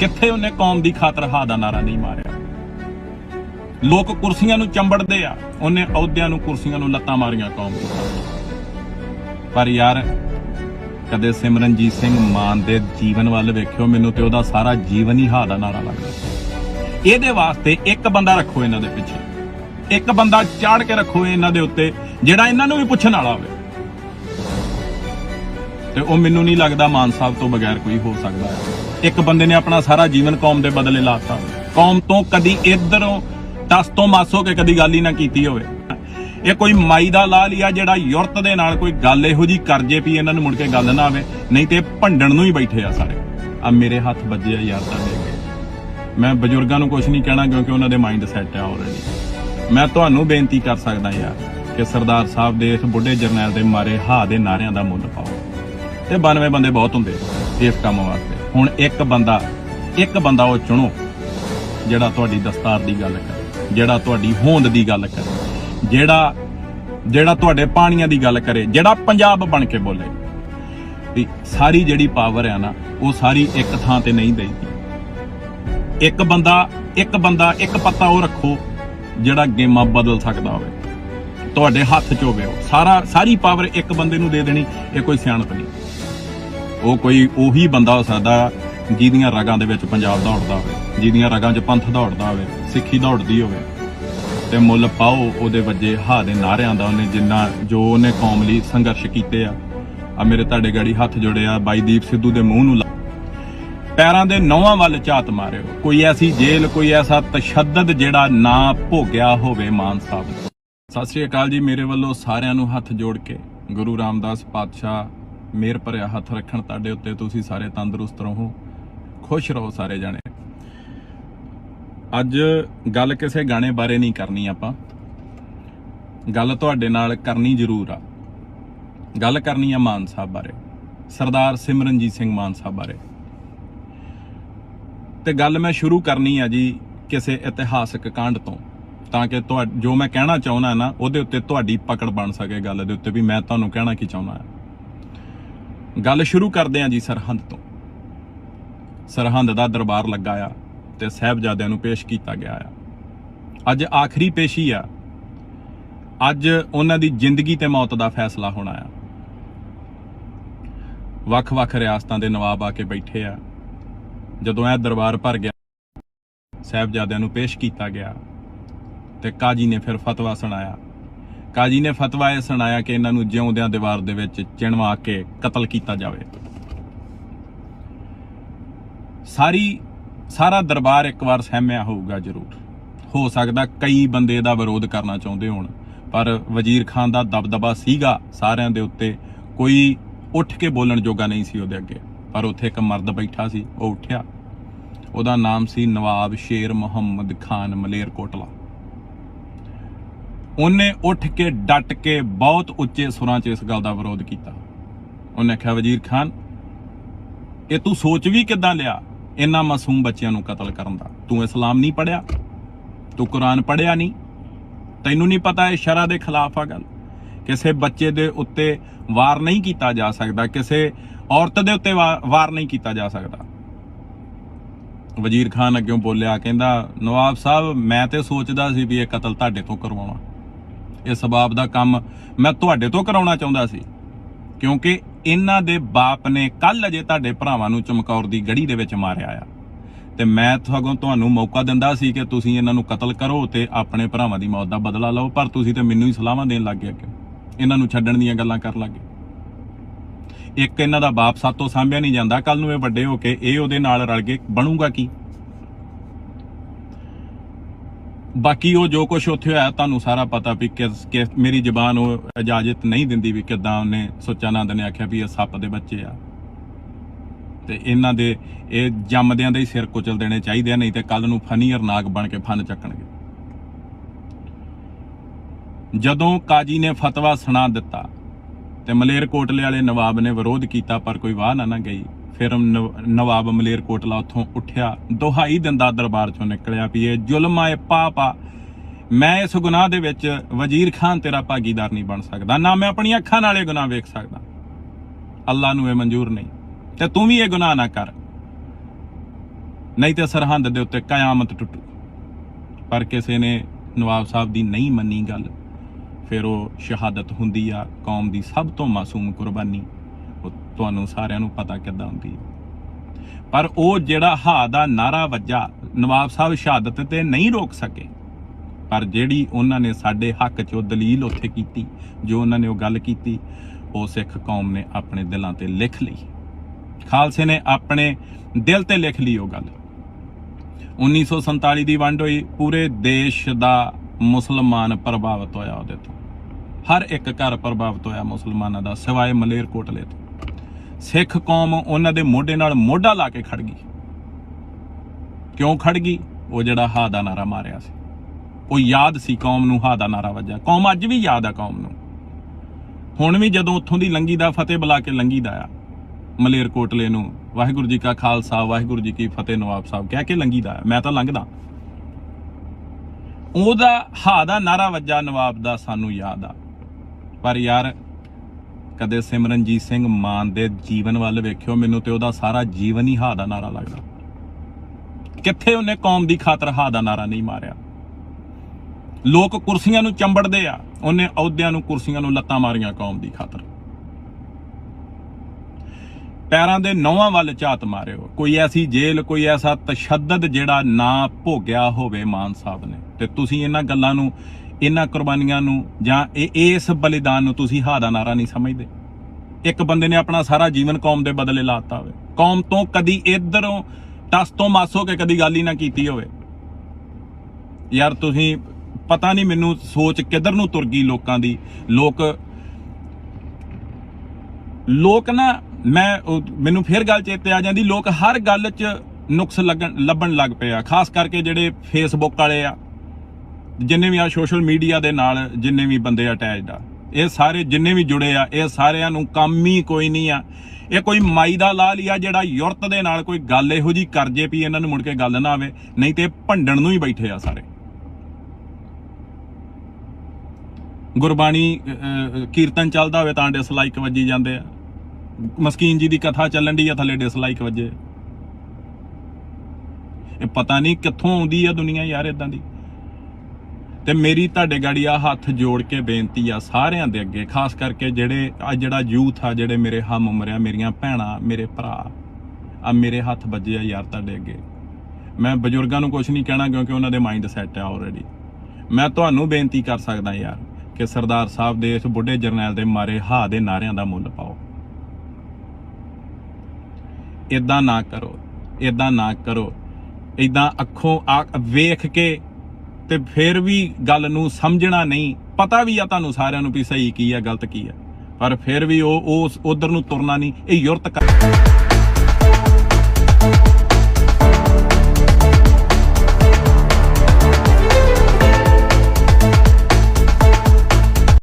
ਕਿੱਥੇ ਉਹਨੇ ਕੌਮ ਦੀ ਖਾਤਰ ਹਾ ਦਾ ਨਾਰਾ ਨਹੀਂ ਮਾਰਿਆ? ਲੋਕ ਕੁਰਸੀਆਂ ਨੂੰ ਚੰਬੜਦੇ ਆ, ਉਹਨੇ ਅਹੁਦਿਆਂ ਨੂੰ ਕੁਰਸੀਆਂ ਨੂੰ ਲੱਤਾਂ ਮਾਰੀਆਂ ਕੌਮ ਪਰ ਯਾਰ, ਕਦੇ ਸਿਮਰਨਜੀਤ ਸਿੰਘ ਮਾਨ ਦੇ ਜੀਵਨ ਵੱਲ ਵੇਖਿਓ, ਮੈਨੂੰ ਤੇ ਉਹਦਾ ਸਾਰਾ ਜੀਵਨ ਹੀ ਹਾ ਦਾ ਨਾਰਾ ਲੱਗਦਾ। ਇਹਦੇ ਵਾਸਤੇ ਇੱਕ ਬੰਦਾ ਰੱਖੋ ਇਹਨਾਂ ਦੇ ਪਿੱਛੇ। ਇੱਕ ਬੰਦਾ ਚਾੜ ਕੇ ਰੱਖੋ ਇਹਨਾਂ ਦੇ ਉੱਤੇ, ਜਿਹੜਾ ਇਹਨਾਂ ਨੂੰ ਵੀ ਪੁੱਛਣ ਵਾਲਾ ਹੋਵੇ। ਤੇ ਉਹ ਮੈਨੂੰ ਨਹੀਂ ਲੱਗਦਾ ਮਾਨ ਸਾਹਿਬ ਤੋਂ ਬਗੈਰ ਕੋਈ ਹੋ ਸਕਦਾ। ਹੈ ਇੱਕ ਬੰਦੇ ਨੇ ਆਪਣਾ ਸਾਰਾ ਜੀਵਨ ਕੌਮ ਦੇ ਬਦਲੇ ਲਾਤਾ। ਕੌਮ ਤੋਂ ਕਦੀ ਇਧਰੋਂ ਟਸ ਤੋਂ ਮਾਸੋ ਕੇ ਕਦੀ ਗੱਲ ਹੀ ਨਾ ਕੀਤੀ ਹੋਵੇ। ਇਹ ਕੋਈ ਮਾਈ ਦਾ ਲਾਲ ਹੀ ਆ ਜਿਹੜਾ ਯੁਰਤ ਦੇ ਨਾਲ ਕੋਈ ਗੱਲ ਇਹੋ ਜੀ ਕਰ ਜੇ ਵੀ ਇਹਨਾਂ ਨੂੰ ਮੁੜ ਕੇ ਗੱਲ ਨਾ ਆਵੇ। ਨਹੀਂ ਤੇ ਇਹ ਭੰਡਣ ਨੂੰ ਹੀ ਬੈਠੇ ਆ ਸਾਰੇ। ਆ ਮੇਰੇ ਹੱਥ ਵੱਜੇ ਆ ਯਾਰ ਤੁਹਾਡੇ ਅੱਗੇ ਮੈਂ ਬਜ਼ੁਰਗਾਂ ਨੂੰ ਕੁਝ ਨਹੀਂ ਕਹਿਣਾ ਕਿਉਂਕਿ ਉਹਨਾਂ ਦੇ ਮਾਈਂਡ ਸੈੱਟ ਆ ਆਲਰੇਡੀ ਮੈਂ ਤੁਹਾਨੂੰ ਬੇਨਤੀ ਕਰ ਸਕਦਾ ਯਾਰ ਕਿ ਸਰਦਾਰ ਸਾਹਿਬ ਦੇ ਇਸ ਬੁੱਢੇ ਜਰਨੈਲ ਦੇ ਮਾਰੇ ਹਾ ਦੇ ਨਾਰਿਆਂ ਦਾ ਮੁੱਲ ਪਾਓ। ਤੇ 92 ਬੰਦੇ ਬਹੁਤ ਹੁੰਦੇ ਇਸ ਕੰਮ ਵਾਸਤੇ। ਹੁਣ ਇੱਕ ਬੰਦਾ ਇੱਕ ਬੰਦਾ ਉਹ ਚੁਣੋ, ਜਿਹੜਾ ਤੁਹਾਡੀ ਦਸਤਾਰ ਦੀ ਗੱਲ ਕਰੇ, ਜਿਹੜਾ ਤੁਹਾਡੀ ਹੋਂਦ ਦੀ ਗੱਲ ਕਰੇ, ਜਿਹੜਾ ਜਿਹੜਾ ਤੁਹਾਡੇ ਪਾਣੀਆਂ ਦੀ ਗੱਲ ਕਰੇ, ਜਿਹੜਾ ਪੰਜਾਬ ਬਣ ਕੇ ਬੋਲੇ। ਵੀ ਸਾਰੀ ਜਿਹੜੀ ਪਾਵਰ ਆ ਨਾ, ਉਹ ਸਾਰੀ ਇੱਕ ਥਾਂ ਤੇ ਨਹੀਂ ਦੇਈਦੀ। ਇੱਕ ਬੰਦਾ ਇੱਕ ਬੰਦਾ, ਇੱਕ ਪੱਤਾ ਉਹ ਰੱਖੋ, ਜਿਹੜਾ ਗੇਮਾਂ ਬਦਲ ਸਕਦਾ ਹੋਵੇ। ਤੁਹਾਡੇ ਹੱਥ 'ਚ ਹੋਵੇ ਸਾਰਾ, ਸਾਰੀ ਪਾਵਰ ਇੱਕ ਬੰਦੇ ਨੂੰ ਦੇ ਦੇਣੀ, ਇਹ ਕੋਈ ਸਿਆਣਪ ਨਹੀਂ। ਉਹ ਕੋਈ ਉਹੀ ਬੰਦਾ ਹੋ ਸਕਦਾ ਜਿਹਦੀਆਂ ਰਗਾਂ ਦੇ ਵਿੱਚ ਪੰਜਾਬ ਦੌੜਦਾ ਹੋਵੇ, ਜਿਹਦੀਆਂ ਰਗਾਂ 'ਚ ਪੰਥ ਦੌੜਦਾ ਹੋਵੇ, ਸਿੱਖੀ ਦੌੜਦੀ ਹੋਵੇ। ਤੇ ਮੁੱਲ ਪਾਓ ਉਹਦੇ ਵੱਜੇ ਹਾ ਦੇ ਨਾਰਿਆਂ ਦਾ ਉਹਨੇ ਜਿੰਨਾ ਜੋ ਉਹਨੇ ਕੌਮ ਲਈ ਸੰਘਰਸ਼ ਕੀਤੇ ਆ। ਆ ਮੇਰੇ ਤੁਹਾਡੇ ਗਾੜੀ ਹੱਥ ਜੋੜੇ ਆ, ਬਾਈ ਦੀਪ ਸਿੱਧੂ ਦੇ ਮੂੰਹ ਨੂੰ ਲਾ- ਪੈਰਾਂ ਦੇ ਨੌਵਾਂ ਵੱਲ ਝਾਤ ਮਾਰਿਓ। ਕੋਈ ਐਸੀ ਜੇਲ੍ਹ, ਕੋਈ ਐਸਾ ਤਸ਼ੱਦਦ ਜਿਹੜਾ ਨਾ ਭੋਗਿਆ ਹੋਵੇ ਮਾਨ ਸਾਹਿਬ ਸਤਿ ਸ੍ਰੀ ਅਕਾਲ ਜੀ, ਮੇਰੇ ਵੱਲੋਂ ਸਾਰਿਆਂ ਨੂੰ ਹੱਥ ਜੋੜ ਕੇ। ਗੁਰੂ ਰਾਮਦਾਸ ਪਾਤਸ਼ਾਹ ਮੇਰ ਭਰਿਆ ਹੱਥ ਰੱਖਣ ਤੁਹਾਡੇ ਉੱਤੇ ਤੁਸੀਂ ਸਾਰੇ ਤੰਦਰੁਸਤ ਰਹੋ, ਖੁਸ਼ ਰਹੋ ਸਾਰੇ ਜਾਣੇ। ਅੱਜ ਗੱਲ ਕਿਸੇ ਗਾਣੇ ਬਾਰੇ ਨਹੀਂ ਕਰਨੀ ਆਪਾਂ। ਗੱਲ ਤੁਹਾਡੇ ਨਾਲ ਕਰਨੀ ਜ਼ਰੂਰ ਆ। ਗੱਲ ਕਰਨੀ ਆ ਮਾਨ ਸਾਹਿਬ ਬਾਰੇ, ਸਰਦਾਰ ਸਿਮਰਨਜੀਤ ਸਿੰਘ ਮਾਨ ਸਾਹਿਬ ਬਾਰੇ। ਤੇ ਗੱਲ ਮੈਂ ਸ਼ੁਰੂ ਕਰਨੀ ਆ ਜੀ ਕਿਸੇ ਇਤਿਹਾਸਕ ਕਾਂਡ ਤੋਂ, ਤਾਂ ਕਿ ਤੁਹਾ, ਜੋ ਮੈਂ ਕਹਿਣਾ ਚਾਹੁੰਦਾ ਨਾ, ਉਹਦੇ ਉੱਤੇ ਤੁਹਾਡੀ ਪਕੜ ਬਣ ਸਕੇ ਗੱਲ ਦੇ ਉੱਤੇ ਵੀ ਮੈਂ ਤੁਹਾਨੂੰ ਕਹਿਣਾ ਕੀ ਚਾਹੁੰਦਾ। ਹਾਂ ਗੱਲ ਸ਼ੁਰੂ ਕਰਦੇ ਹਾਂ ਜੀ ਸਰਹੰਦ ਤੋਂ। ਸਰਹੰਦ ਦਾ ਦਰਬਾਰ ਲੱਗਾ ਆ ਤੇ ਸਹਿਬਜ਼ਾਦਿਆਂ ਨੂੰ ਪੇਸ਼ ਕੀਤਾ ਗਿਆ ਆ। ਅੱਜ ਆਖਰੀ ਪੇਸ਼ੀ ਆ। ਅੱਜ ਉਹਨਾਂ ਦੀ ਜ਼ਿੰਦਗੀ ਤੇ ਮੌਤ ਦਾ ਫੈਸਲਾ ਹੋਣਾ ਆ। ਵੱਖ-ਵੱਖ ਰਿਆਸਤਾਂ ਦੇ ਨਵਾਬ ਆ ਕੇ ਬੈਠੇ ਆ। ਜਦੋਂ ਇਹ ਦਰਬਾਰ ਭਰ ਗਿਆ, ਸਹਿਬਜ਼ਾਦਿਆਂ ਨੂੰ ਪੇਸ਼ ਕੀਤਾ ਗਿਆ ਤੇ ਕਾਜੀ ਨੇ ਫਿਰ ਫਤਵਾ ਸੁਣਾਇਆ। ਕਾਜੀ ਨੇ ਫਤਵਾ ਇਹ ਸੁਣਾਇਆ ਕਿ ਇਹਨਾਂ ਨੂੰ ਜਿਉਂਦਿਆਂ ਦੀਵਾਰ ਦੇ ਵਿੱਚ ਚਿਣਵਾ ਕੇ ਕਤਲ ਕੀਤਾ ਜਾਵੇ। ਸਾਰੀ, ਸਾਰਾ ਦਰਬਾਰ ਇੱਕ ਵਾਰ ਸਹਿਮਿਆ ਹੋਊਗਾ ਜ਼ਰੂਰ। ਹੋ ਸਕਦਾ ਕਈ ਬੰਦੇ ਦਾ ਵਿਰੋਧ ਕਰਨਾ ਚਾਹੁੰਦੇ ਹੋਣ, ਪਰ ਵਜ਼ੀਰ ਖਾਨ ਦਾ ਦਬਦਬਾ ਸੀਗਾ ਸਾਰਿਆਂ ਦੇ ਉੱਤੇ। ਕੋਈ ਉੱਠ ਕੇ ਬੋਲਣ ਜੋਗਾ ਨਹੀਂ ਸੀ ਉਹਦੇ ਅੱਗੇ, ਪਰ ਉੱਥੇ ਇੱਕ ਮਰਦ ਬੈਠਾ ਸੀ, ਉਹ ਉੱਠਿਆ। ਉਹਦਾ ਨਾਮ ਸੀ ਨਵਾਬ ਸ਼ੇਰ ਮੁਹੰਮਦ ਖਾਨ ਮਲੇਰਕੋਟਲਾ। ਉਹਨੇ ਉੱਠ ਕੇ ਡਟ ਕੇ ਬਹੁਤ ਉੱਚੇ ਸੁਰਾਂ 'ਚ ਇਸ ਗੱਲ ਦਾ ਵਿਰੋਧ ਕੀਤਾ। ਉਹਨੇ ਕਿਹਾ, ਵਜ਼ੀਰ ਖਾਨ, ਇਹ ਤੂੰ ਸੋਚ ਵੀ ਕਿੱਦਾਂ ਲਿਆ ਇਹਨਾਂ ਮਾਸੂਮ ਬੱਚਿਆਂ ਨੂੰ ਕਤਲ ਕਰਨ ਦਾ? ਤੂੰ ਇਸਲਾਮ ਨਹੀਂ ਪੜਿਆ ਤੂੰ ਕੁਰਾਨ ਪੜਿਆ ਨਹੀਂ। ਤੈਨੂੰ ਨਹੀਂ ਪਤਾ ਇਹ ਸ਼ਰਾ ਦੇ ਖਿਲਾਫ ਆ ਗੱਲ? ਕਿਸੇ ਬੱਚੇ ਦੇ ਉੱਤੇ ਵਾਰ ਨਹੀਂ ਕੀਤਾ ਜਾ ਸਕਦਾ, ਕਿਸੇ ਔਰਤ ਦੇ ਉੱਤੇ ਵਾ- ਵਾਰ ਨਹੀਂ ਕੀਤਾ ਜਾ ਸਕਦਾ। ਵਜ਼ੀਰ ਖਾਨ ਅੱਗੇ ਬੋਲਿਆ, ਕਹਿੰਦਾ, ਨਵਾਬ ਸਾਹਿਬ, ਮੈਂ ਤੇ ਸੋਚਦਾ ਸੀ ਵੀ ਇਹ ਕਤਲ ਤੁਹਾਡੇ ਤੋਂ ਕਰਵਾਉਣਾ। ਇਸ ਬਾਪ ਦਾ ਕੰਮ ਮੈਂ ਤੁਹਾਡੇ ਤੋਂ ਕਰਾਉਣਾ ਚਾਹੁੰਦਾ ਸੀ। ਕਿਉਂਕਿ ਇਹਨਾਂ ਦੇ ਬਾਪ ਨੇ ਕੱਲ ਅਜੇ ਤੁਹਾਡੇ ਭਰਾਵਾਂ ਨੂੰ ਚਮਕੌਰ ਦੀ ਗੜੀ ਦੇ ਵਿੱਚ ਮਾਰਿਆ ਆ। ਤੇ ਮੈਂ ਤੁਹਾਗੋਂ ਤੁਹਾਨੂੰ ਮੌਕਾ ਦਿੰਦਾ ਸੀ ਕਿ ਤੁਸੀਂ ਇਹਨਾਂ ਨੂੰ ਕਤਲ ਕਰੋ ਤੇ ਆਪਣੇ ਭਰਾਵਾਂ ਦੀ ਮੌਤ ਦਾ ਬਦਲਾ ਲਓ, ਪਰ ਤੁਸੀਂ ਤੇ ਮੈਨੂੰ ਹੀ ਸਲਾਹਾਂ ਦੇਣ ਲੱਗ ਗਏ ਕਿ ਇਹਨਾਂ ਨੂੰ ਛੱਡਣ ਦੀਆਂ ਗੱਲਾਂ ਕਰਨ ਲੱਗ ਗਏ। ਇੱਕ ਇਹਨਾਂ ਦਾ ਬਾਪ ਸਾਤੋਂ ਸਾਂਭਿਆ ਨਹੀਂ ਜਾਂਦਾ ਕੱਲ ਨੂੰ ਇਹ ਵੱਡੇ ਹੋ ਕੇ ਇਹ ਉਹਦੇ ਨਾਲ ਰਲ ਕੇ ਬਣੂਗਾ ਕੀ? ਬਾਕੀ ਉਹ ਜੋ ਕੁਝ ਉੱਥੇ ਹੋਇਆ, ਤੁਹਾਨੂੰ ਸਾਰਾ ਪਤਾ ਵੀ ਕਿਸ ਕਿ ਮੇਰੀ ਜ਼ਬਾਨ ਉਹ ਇਜਾਜ਼ਤ ਨਹੀਂ ਦਿੰਦੀ ਵੀ ਕਿਦਾਂ ਉਹਨੇ ਸੁੱਚਾਨੰਦ ਨੇ ਆਖਿਆ ਵੀ ਇਹ ਸੱਪ ਦੇ ਬੱਚੇ ਆ। ਤੇ ਇਹਨਾਂ ਦੇ, ਇਹ ਜੰਮਦਿਆਂ ਦੇ ਹੀ ਸਿਰ ਕੁਚਲ ਦੇਣੇ ਚਾਹੀਦੇ ਨਹੀਂ ਤੇ ਕੱਲ ਨੂੰ ਫਨੀਅਰ ਨਾਗ ਬਣ ਕੇ ਫਨ ਚੱਕਣਗੇ। ਜਦੋਂ ਕਾਜੀ ਨੇ ਫਤਵਾ ਸੁਣਾ ਦਿੱਤਾ ਤੇ ਮਲੇਰਕੋਟਲੇ ਵਾਲੇ ਨਵਾਬ ਨੇ ਵਿਰੋਧ ਕੀਤਾ ਪਰ ਕੋਈ ਵਾਹ ਨਾ ਨਾ ਗਈ ਫਿਰ ਨਵ- ਨਵਾਬ ਮਲੇਰਕੋਟਲਾ ਉੱਥੋਂ ਉੱਠਿਆ। ਦੁਹਾਈ ਦਿੰਦਾ ਦਰਬਾਰ ਚੋਂ ਨਿਕਲਿਆ ਵੀ ਇਹ ਜ਼ੁਲਮ ਆਏ ਇਹ ਪਾਪ ਆ। ਮੈਂ ਇਸ ਗੁਨਾਹ ਦੇ ਵਿੱਚ ਵਜ਼ੀਰ ਖਾਨ ਤੇਰਾ ਭਾਗੀਦਾਰ ਨਹੀਂ ਬਣ ਸਕਦਾ, ਨਾ ਮੈਂ ਆਪਣੀਆਂ ਅੱਖਾਂ ਨਾਲ ਇਹ ਗੁਨਾਹ ਵੇਖ ਸਕਦਾ। ਅੱਲਾ ਨੂੰ ਇਹ ਮਨਜ਼ੂਰ ਨਹੀਂ, ਤੇ ਤੂੰ ਵੀ ਇਹ ਗੁਨਾਹ ਨਾ ਕਰ। ਨਹੀਂ ਤੇ ਸਰਹੰਦ ਦੇ ਉੱਤੇ ਕਿਆਮਤ ਟੁੱਟੂ। ਪਰ ਕਿਸੇ ਨੇ ਨਵਾਬ ਸਾਹਿਬ ਦੀ ਨਹੀਂ ਮੰਨੀ ਗੱਲ, ਫਿਰ ਉਹ ਸ਼ਹਾਦਤ ਹੁੰਦੀ ਆ ਕੌਮ ਦੀ ਸਭ ਤੋਂ ਮਾਸੂਮ ਕੁਰਬਾਨੀ। ਤੁਹਾਨੂੰ ਸਾਰਿਆਂ ਨੂੰ ਪਤਾ ਕਿੱਦਾਂ ਹੁੰਦੀ ਹੈ। ਪਰ ਉਹ ਜਿਹੜਾ ਹਾ ਦਾ ਨਾਰਾ ਵੱਜਾ, ਨਵਾਬ ਸਾਹਿਬ ਸ਼ਹਾਦਤ ਤੇ ਨਹੀਂ ਰੋਕ ਸਕੇ। ਪਰ ਜਿਹੜੀ ਉਹਨਾਂ ਨੇ ਸਾਡੇ ਹੱਕ 'ਚ ਉਹ ਦਲੀਲ ਉੱਥੇ ਕੀਤੀ, ਜੋ ਉਹਨਾਂ ਨੇ ਉਹ ਗੱਲ ਕੀਤੀ, ਉਹ ਸਿੱਖ ਕੌਮ ਨੇ ਆਪਣੇ ਦਿਲਾਂ ਤੇ ਲਿਖ ਲਈ। ਖਾਲਸੇ ਨੇ ਆਪਣੇ ਦਿਲ ਤੇ ਲਿਖ ਲਈ ਉਹ ਗੱਲ। 1947 ਦੀ ਵੰਡ ਹੋਈ, ਪੂਰੇ ਦੇਸ਼ ਦਾ ਮੁਸਲਮਾਨ ਪ੍ਰਭਾਵਿਤ ਹੋਇਆ ਉਹਦੇ ਤੋਂ। ਹਰ ਇੱਕ ਘਰ ਪ੍ਰਭਾਵਿਤ ਹੋਇਆ ਮੁਸਲਮਾਨਾਂ ਦਾ, ਸਿਵਾਏ ਮਲੇਰਕੋਟਲੇ ਤੋਂ। ਸਿੱਖ ਕੌਮ ਉਹਨਾਂ ਦੇ ਮੋਢੇ ਨਾਲ ਮੋਢਾ ਲਾ ਕੇ ਖੜ ਗਈ। ਕਿਉਂ ਖੜ ਗਈ? ਉਹ ਜਿਹੜਾ ਹਾ ਦਾ ਨਾਰਾ ਮਾਰਿਆ ਸੀ। ਉਹ ਯਾਦ ਸੀ ਕੌਮ ਨੂੰ ਹਾ ਦਾ ਨਾਰਾ ਵੱਜਿਆ। ਕੌਮ ਅੱਜ ਵੀ ਯਾਦ ਆ ਕੌਮ ਨੂੰ। ਹੁਣ ਵੀ ਜਦੋਂ ਉੱਥੋਂ ਦੀ ਲੰਗੀ ਦਾ ਫਤਿਹ ਬੁਲਾ ਕੇ ਲੰਗੀ ਦਾ ਆ, ਮਲੇਰਕੋਟਲੇ ਨੂੰ ਵਾਹਿਗੁਰੂ ਜੀ ਕਾ ਖਾਲਸਾ, ਵਾਹਿਗੁਰੂ ਜੀ ਕੀ ਫਤਿਹ ਨਵਾਬ ਸਾਹਿਬ ਕਹਿ ਕੇ ਲੰਗੀ ਦਾ ਆ। ਮੈਂ ਤਾਂ ਲੰਘਦਾ। ਉਹਦਾ ਹਾ ਦਾ ਨਾਰਾ ਵੱਜਾ ਨਵਾਬ ਦਾ ਸਾਨੂੰ ਯਾਦ ਆ। ਪਰ ਯਾਰ ਕਦੇ ਸਿਮਰਨਜੀਤ ਸਿੰਘ ਮਾਨ ਦੇ ਜੀਵਨ ਵੱਲ ਵੇਖਿਓ, ਮੈਨੂੰ ਤੇ ਉਹਦਾ ਸਾਰਾ ਜੀਵਨ ਹੀ ਹਾ ਦਾ ਨਾਰਾ ਲੱਗਦਾ। ਕਿੱਥੇ ਉਹਨੇ ਕੌਮ ਦੀ ਖਾਤਰ ਹਾ ਦਾ ਨਾਰਾ ਨਹੀਂ ਮਾਰਿਆ? ਲੋਕ ਕੁਰਸੀਆਂ ਨੂੰ ਚੰਬੜਦੇ ਆ, ਉਹਨੇ ਅਹੁਦਿਆਂ ਨੂੰ ਕੁਰਸੀਆਂ ਨੂੰ ਲੱਤਾਂ ਮਾਰੀਆਂ ਕੌਮ ਦੀ ਖਾਤਰ। ਪੈਰਾਂ ਦੇ ਨੌਵਾਂ ਵੱਲ ਝਾਤ ਮਾਰਿਓ। ਕੋਈ ਐਸੀ ਜੇਲ੍ਹ, ਕੋਈ ਐਸਾ ਤਸ਼ੱਦਦ ਜਿਹੜਾ ਨਾ ਭੋਗਿਆ ਹੋਵੇ ਮਾਨ ਸਾਹਿਬ ਨੇ। ਤੇ ਤੁਸੀਂ ਇਹਨਾਂ ਗੱਲਾਂ ਨੂੰ ਇਹਨਾਂ ਕੁਰਬਾਨੀਆਂ ਨੂੰ ਜਾਂ ਇਹ ਇਸ ਬਲੀਦਾਨ ਨੂੰ ਤੁਸੀਂ ਹਾ ਦਾ ਨਾਰਾ ਨਹੀਂ ਸਮਝਦੇ। ਇੱਕ ਬੰਦੇ ਨੇ ਆਪਣਾ ਸਾਰਾ ਜੀਵਨ ਕੌਮ ਦੇ ਬਦਲੇ ਲਾਤਾ ਹੋਵੇ। ਕੌਮ ਤੋਂ ਕਦੀ ਇਧਰੋਂ ਟਸ ਤੋਂ ਮਾਸੋ ਕੇ ਕਦੀ ਗੱਲ ਹੀ ਨਾ ਕੀਤੀ ਹੋਵੇ। ਯਾਰ ਤੁਸੀਂ ਪਤਾ ਨਹੀਂ ਮੈਨੂੰ ਸੋਚ ਕਿੱਧਰ ਨੂੰ ਤੁਰ ਗਈ ਲੋਕਾਂ ਦੀ। ਲੋਕ ਲੋਕ ਨਾ, ਮੈਂ ਮੈਨੂੰ ਫੇਰ ਗੱਲ ਚੇਤੇ ਆ ਜਾਂਦੀ, ਲੋਕ ਹਰ ਗੱਲ 'ਚ ਨੁਕਸ ਲੱਗਣ, ਲੱਭਣ ਲੱਗ ਪਏ ਆ। ਖਾਸ ਕਰਕੇ ਜਿਹੜੇ ਫੇਸਬੁੱਕ ਵਾਲੇ ਆ। ਜਿੰਨੇ ਵੀ ਆ ਸੋਸ਼ਲ ਮੀਡੀਆ ਦੇ ਨਾਲ ਜਿੰਨੇ ਵੀ ਬੰਦੇ ਅਟੈਚਡ ਆ, ਇਹ ਸਾਰੇ ਜਿੰਨੇ ਵੀ ਜੁੜੇ ਆ, ਇਹ ਸਾਰਿਆਂ ਨੂੰ ਕੰਮ ਹੀ ਕੋਈ ਨਹੀਂ ਆ। ਇਹ ਕੋਈ ਮਾਈ ਦਾ ਲਾਲ ਹੀ ਆ ਜਿਹੜਾ ਯੁਰਤ ਦੇ ਨਾਲ ਕੋਈ ਗੱਲ ਇਹੋ ਜੀ ਕਰ ਜੇ ਵੀ ਇਹਨਾਂ ਨੂੰ ਮੁੜ ਕੇ ਗੱਲ ਨਾ ਆਵੇ, ਨਹੀਂ ਤੇ ਇਹ ਭੰਡਣ ਨੂੰ ਹੀ ਬੈਠੇ ਆ ਸਾਰੇ। ਗੁਰਬਾਣੀ ਕੀਰਤਨ ਚੱਲਦਾ ਹੋਵੇ ਤਾਂ ਡਿਸਲਾਈਕ ਵੱਜੀ ਜਾਂਦੇ ਆ। ਮਸਕੀਨ ਜੀ ਦੀ ਕਥਾ ਚੱਲਣ ਦੀ ਆ, ਥੱਲੇ ਡਿਸਲਾਈਕ ਵੱਜੇ। ਇਹ ਪਤਾ ਨਹੀਂ ਕਿੱਥੋਂ ਆਉਂਦੀ ਆ ਦੁਨੀਆ ਯਾਰ ਇਦਾਂ ਦੀ। ਤੇ ਮੇਰੀ ਤੁਹਾਡੇ ਗਾੜੀ ਆ ਹੱਥ ਜੋੜ ਕੇ ਬੇਨਤੀ ਆ ਸਾਰਿਆਂ ਦੇ ਅੱਗੇ, ਖਾਸ ਕਰਕੇ ਜਿਹੜੇ, ਆ ਜਿਹੜਾ ਯੂਥ ਆ, ਜਿਹੜੇ ਮੇਰੇ ਹਮ ਉਮਰ ਆ, ਮੇਰੀਆਂ ਭੈਣਾਂ, ਮੇਰੇ ਭਰਾ, ਆ ਮੇਰੇ ਹੱਥ ਵੱਜੇ ਆ ਯਾਰ ਤੁਹਾਡੇ ਅੱਗੇ। ਮੈਂ ਬਜ਼ੁਰਗਾਂ ਨੂੰ ਕੁਝ ਨਹੀਂ ਕਹਿਣਾ ਕਿਉਂਕਿ ਉਹਨਾਂ ਦੇ ਮਾਈਂਡ ਸੈੱਟ ਆ ਆਲਰੇਡੀ ਮੈਂ ਤੁਹਾਨੂੰ ਬੇਨਤੀ ਕਰ ਸਕਦਾ ਯਾਰ ਕਿ ਸਰਦਾਰ ਸਾਹਿਬ ਦੇ ਇਸ ਬੁੱਢੇ ਜਰਨੈਲ ਦੇ ਮਾਰੇ ਹਾ ਦੇ ਨਾਰਿਆਂ ਦਾ ਮੁੱਲ ਪਾਓ। ਇਦਾਂ ਨਾ ਕਰੋ ਇਦਾਂ ਨਾ ਕਰੋ। ਇਦਾਂ ਅੱਖੋਂ ਆ, ਵੇਖ ਕੇ ਤੇ ਫਿਰ ਵੀ ਗੱਲ ਨੂੰ ਸਮਝਣਾ ਨਹੀਂ। ਪਤਾ ਵੀ ਆ ਤੁਹਾਨੂੰ ਸਾਰਿਆਂ ਨੂੰ ਵੀ ਸਹੀ ਕੀ ਆ, ਗਲਤ ਕੀ ਆ। ਪਰ ਫਿਰ ਵੀ ਉਹ ਉਸ ਉਧਰ ਨੂੰ ਤੁਰਨਾ ਨਹੀਂ, ਇਹ ਯੁਰਤ ਕਰ